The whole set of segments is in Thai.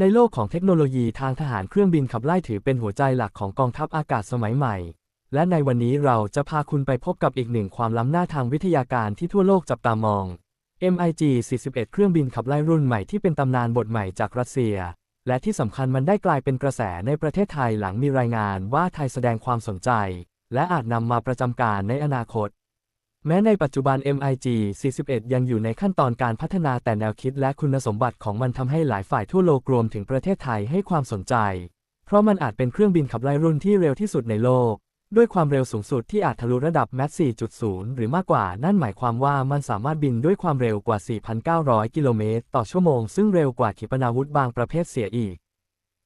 ในโลกของเทคโนโลยีทางทหารเครื่องบินขับไล่ถือเป็นหัวใจหลักของกองทัพอากาศสมัยใหม่ และในวันนี้เราจะพาคุณไปพบกับอีกหนึ่งความล้ำหน้าทางวิทยาการที่ทั่วโลกจับตามอง MiG 41 เครื่องบินขับไล่รุ่นใหม่ที่เป็นตำนานบทใหม่จากรัสเซีย และที่สำคัญมันได้กลายเป็นกระแสในประเทศไทยหลังมีรายงานว่าไทยแสดงความสนใจ และอาจนำมาประจำการในอนาคต แม้ในปัจจุบัน MiG 41 ยังอยู่ในขั้นตอนการพัฒนาแต่แนวคิดและคุณสมบัติของมันทำให้หลายฝ่ายทั่วโลกรวมถึงประเทศไทยให้ความสนใจ เพราะมันอาจเป็นเครื่องบินขับไล่รุ่นที่เร็วที่สุดในโลก ด้วยความเร็วสูงสุดที่อาจทะลุระดับแมส4.0 หรือมากกว่า นั่นหมายความว่ามันสามารถบินด้วยความเร็วกว่า 4,900 กิโลเมตรต่อชั่วโมง ซึ่งเร็วกว่าขีปนาวุธบางประเภทเสียอีก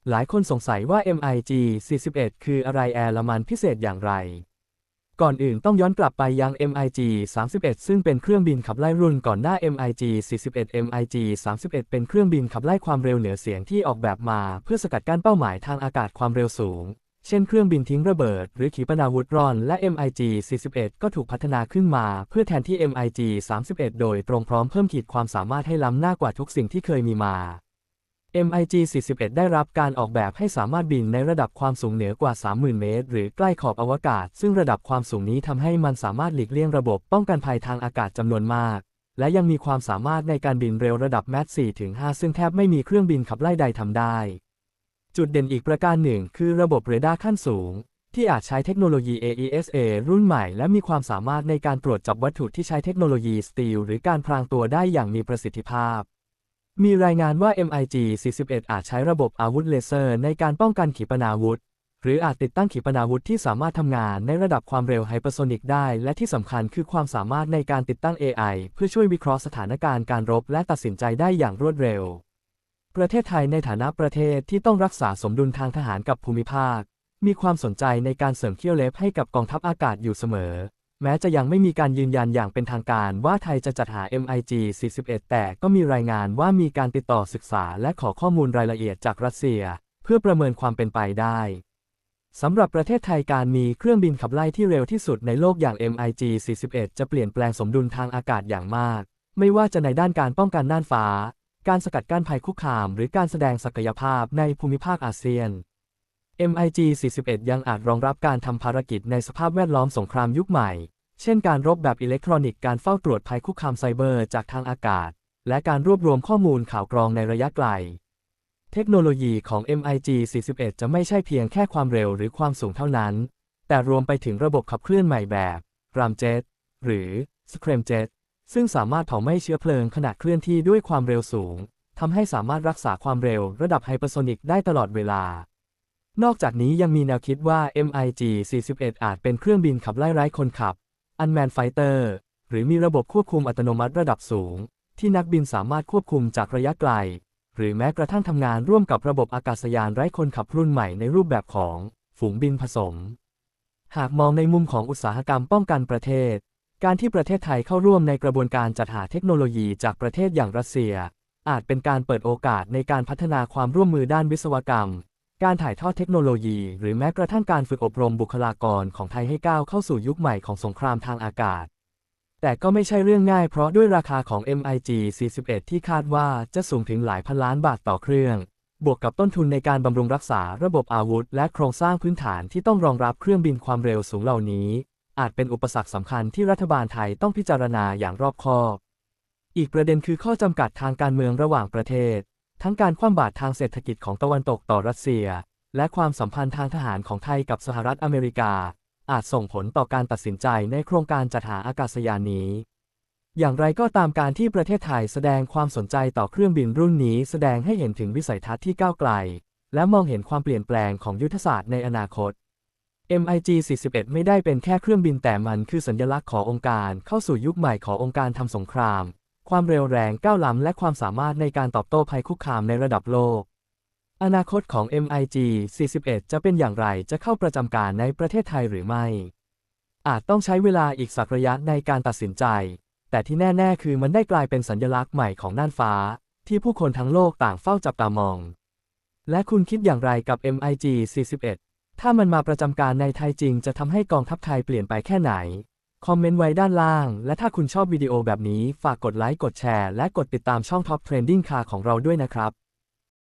หลายคนสงสัยว่า MiG 41 คืออะไรแอร์ละมันพิเศษอย่างไร ก่อนอื่นต้องย้อนกลับไปยัง MiG 31 ซึ่งเป็นเครื่องบินขับไล่รุ่นก่อนหน้า MiG 41 MiG 31 เป็นเครื่องบินขับไล่ความเร็วเหนือเสียงที่ออกแบบมา เพื่อสกัดกั้นเป้าหมายทางอากาศความเร็วสูง เช่นเครื่องบินทิ้งระเบิด หรือขีปนาวุธร่อน และ MiG 41 ก็ถูกพัฒนาขึ้นมา เพื่อแทนที่ MiG 31 โดยตรงพร้อมเพิ่มขีดความสามารถให้ล้ำหน้ากว่าทุกสิ่งที่เคยมีมา MiG 41 ได้รับการออกแบบให้สามารถบินในระดับความสูงเหนือกว่า 30,000 เมตร หรือใกล้ขอบอวกาศ ซึ่งระดับความสูงนี้ทำให้มันสามารถหลีกเลี่ยงระบบป้องกันภัยทางอากาศจำนวนมาก และยังมีความสามารถในการบินเร็วระดับแมท4-5ซึ่งแทบไม่มีเครื่องบินขับไล่ใดทำได้ จุดเด่นอีกประการหนึ่ง คือระบบเรดาร์ขั้นสูง ที่อาจใช้เทคโนโลยี AESA รุ่นใหม่ และมีความสามารถในการตรวจจับวัตถุที่ใช้เทคโนโลยีสตีลหรือการพรางตัวได้อย่างมีประสิทธิภาพ มีรายงานว่า MiG 41 อาจใช้ระบบอาวุธเลเซอร์ในการป้องกันขีปนาวุธ หรืออาจติดตั้งขีปนาวุธที่สามารถทำงานในระดับความเร็วไฮเปอร์โซนิกได้ และที่สำคัญคือความสามารถในการติดตั้ง AI เพื่อช่วยวิเคราะห์สถานการณ์การรบและตัดสินใจได้อย่างรวดเร็ว ประเทศไทยในฐานะประเทศที่ต้องรักษาสมดุลทางทหารกับภูมิภาค มีความสนใจในการเสริมเขี้ยวเล็บให้กับกองทัพอากาศอยู่เสมอ แม้จะยังไม่มีการยืนยันอย่างเป็นทางการว่าไทยจะจัดหา MiG 41 แต่ก็มีรายงานว่ามีการติดต่อศึกษาและขอข้อมูลรายละเอียดจากรัสเซีย เพื่อประเมินความเป็นไปได้สำหรับประเทศไทยการมีเครื่องบินขับไล่ที่เร็วที่สุดในโลกอย่าง MiG 41 จะเปลี่ยนแปลงสมดุลทางอากาศอย่างมาก ไม่ว่าจะในด้านการป้องกันน่านฟ้า การสกัดกั้นภัยคุกคาม หรือการแสดงศักยภาพในภูมิภาคอาเซียน MiG 41 ยังอาจรองรับการทำภารกิจในสภาพแวดล้อมสงครามยุคใหม่ เช่นการรบแบบอิเล็กทรอนิกส์การเฝ้าตรวจภัยคุกคามไซเบอร์จากทางอากาศ และการรวบรวมข้อมูลข่าวกรองในระยะไกล เทคโนโลยีของ MiG 41 จะไม่ใช่เพียงแค่ความเร็วหรือความสูงเท่านั้น แต่รวมไปถึงระบบขับเคลื่อนใหม่แบบ Ramjet หรือ Scramjet ซึ่งสามารถเผาไหม้เชื้อเพลิงขณะเคลื่อนที่ด้วยความเร็วสูงทำให้สามารถรักษาความเร็วระดับไฮเปอร์โซนิกได้ตลอดเวลา นอกจากนี้ยังมีแนวคิดว่า MiG 41 อาจเป็นเครื่องบินขับไล่ไร้คนขับ Unmanned Fighter หรือมีระบบควบคุมอัตโนมัติระดับสูง ที่นักบินสามารถควบคุมจากระยะไกล หรือแม้กระทั่งทำงานร่วมกับระบบอากาศยานไร้คนขับรุ่นใหม่ในรูปแบบของฝูงบินผสม หากมองในมุมของอุตสาหกรรมป้องกันประเทศ การที่ประเทศไทยเข้าร่วมในกระบวนการจัดหาเทคโนโลยีจากประเทศอย่างรัสเซีย อาจเป็นการเปิดโอกาสในการพัฒนาความร่วมมือด้านวิศวกรรม การถ่ายทอดเทคโนโลยี หรือแม้กระทั่งการฝึกอบรมบุคลากรของไทยให้ก้าวเข้าสู่ยุคใหม่ของสงครามทางอากาศ แต่ก็ไม่ใช่เรื่องง่ายเพราะด้วยราคาของ MiG 41 ที่คาดว่าจะสูงถึงหลายพันล้านบาทต่อเครื่อง บวกกับต้นทุนในการบำรุงรักษาระบบอาวุธ และโครงสร้างพื้นฐานที่ต้องรองรับเครื่องบินความเร็วสูงเหล่านี้ อาจเป็นอุปสรรคสำคัญที่รัฐบาลไทยต้องพิจารณาอย่างรอบคอบ อีกประเด็นคือข้อจำกัดทางการเมืองระหว่างประเทศ ทั้งการคว่ำบาตรทางเศรษฐกิจของตะวันตกต่อรัสเซีย และความสัมพันธ์ทางทหารของไทยกับสหรัฐอเมริกา อาจส่งผลต่อการตัดสินใจในโครงการจัดหาอากาศยานนี้ อย่างไรก็ตามการที่ประเทศไทยแสดงความสนใจต่อเครื่องบินรุ่นนี้แสดงให้เห็นถึงวิสัยทัศน์ที่ก้าวไกล และมองเห็นความเปลี่ยนแปลงของยุทธศาสตร์ในอนาคต MiG 41 ไม่ได้เป็นแค่เครื่องบินแต่มันคือสัญลักษณ์ขององค์การเข้าสู่ยุคใหม่ขององค์การทำสงคราม ความเร็วแรงก้าวล้ำและความสามารถในการตอบโต้ภัยคุกคามในระดับโลก อนาคตของ MiG 41 จะเป็นอย่างไรจะเข้าประจำการในประเทศไทยหรือไม่ อาจต้องใช้เวลาอีกสักระยะในการตัดสินใจ แต่ที่แน่ ๆ คือมันได้กลายเป็นสัญลักษณ์ใหม่ของน่านฟ้า ที่ผู้คนทั้งโลกต่างเฝ้าจับตามอง และคุณคิดอย่างไรกับ MiG 41 ถ้ามันมาประจำการในไทยจริงจะทำให้กองทัพไทยเปลี่ยนไปแค่ไหน คอมเมนต์ไว้ด้านล่าง และถ้าคุณชอบวิดีโอแบบนี้ ฝากกดไลค์ กดแชร์ และกดติดตามช่อง Top Trending Car ของเราด้วยนะครับ